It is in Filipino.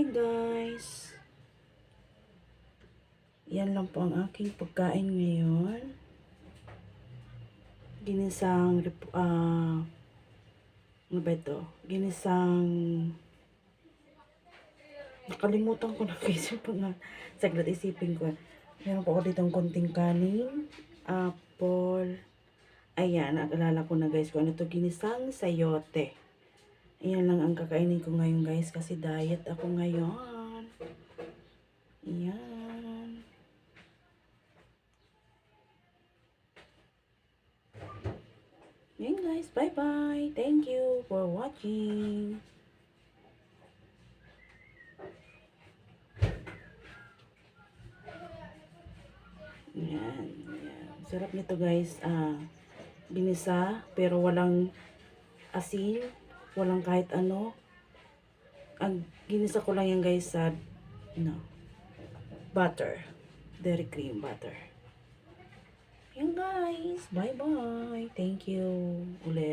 Hi guys! Yan lang po ang aking pagkain ngayon. Ginisang, uh, ano ba ito? Ginisang, nakalimutan ko na guys yung pang, saglit isipin ko. Meron po ako ditong konting kanin, apple, ayan, naalala ko na guys kung ano to ginisang sayote. Ayan lang ang kakainin ko ngayon guys kasi diet ako ngayon. Ayan. Ayan guys, bye bye. Thank you for watching. Ayan, ayan. Sarap nito guys. Ah, binisa pero walang asin, walang kahit ano. Ang ginisa ko lang yan guys sa no, butter. Dairy cream butter. Yan guys. Bye bye. Thank you ulit.